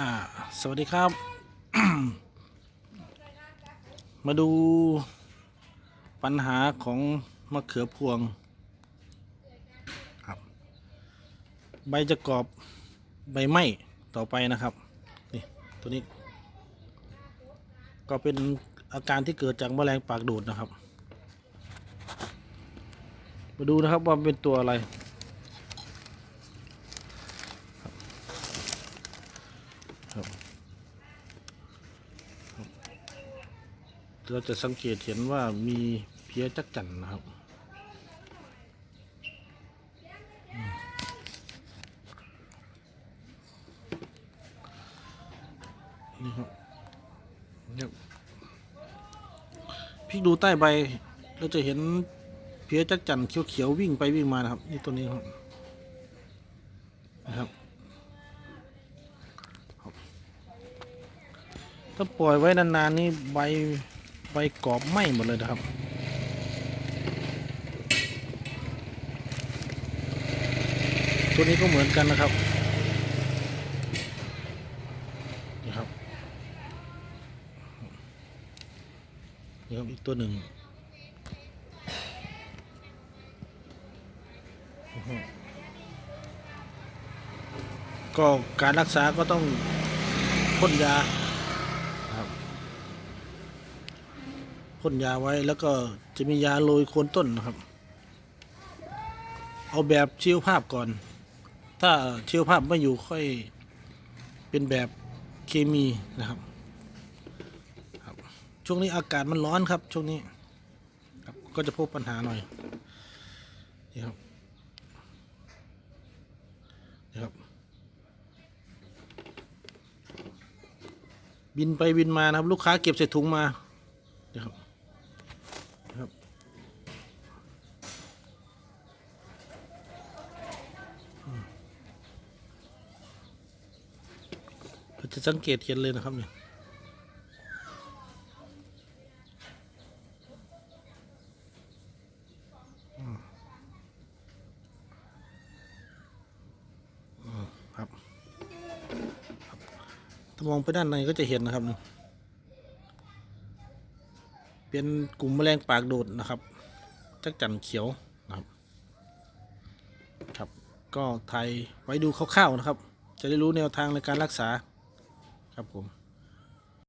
อ่าสวัสดีครับ มาดูปัญหาของมะเขือพวงครับใบจะกรอบใบไหม้ต่อไปนะครับนี่ตัวนี้ ก็เป็นอาการที่เกิดจากแมลงปากดูดนะครับ มาดูนะครับว่าเป็นตัวอะไร เราจะสังเกตเห็นว่ามีเพี้ยจักจั่นนะครับนี่ครับเนี่ยพลิกดูใต้ใบเราจะเห็นเพี้ยจักจั่นเขียวๆวิ่งไปวิ่งมานะครับ นี่ตัวนี้ครับนะครับถ้าปล่อยไว้นานๆนี่ใบ ใบกรอบไหม้หมดเลยนะครับ ตัวนี้ก็เหมือนกันนะครับนี่ครับนี่ครับอีกตัวหนึ่งก็การรักษาก็ต้องพ่นยา ครับ พ่นยาไว้ แล้วก็จะมียาโรยโคนต้นนะครับ เอาแบบชีวภาพก่อน ถ้าชีวภาพไม่อยู่ค่อยเป็นแบบเคมีนะครับครับช่วงนี้อากาศมันร้อนครับ ช่วงนี้ครับก็จะพบปัญหาหน่อยนี่ครับนี่ครับ บินไปบินมานะครับ ลูกค้าเก็บใส่ถุงมานะครับนะครับ เราจะสังเกตเห็นเลยนะครับเนี่ยมอืมครับถ้ามองไปด้านในก็จะเห็นนะครับนี่เป็นกลุ่มแมลงปากโดดนะครับ จักจั่นเขียวนะครับ ครับ ก็ไทยไว้ดูคร่าวๆนะครับ จะได้รู้แนวทางในการรักษา ครับผม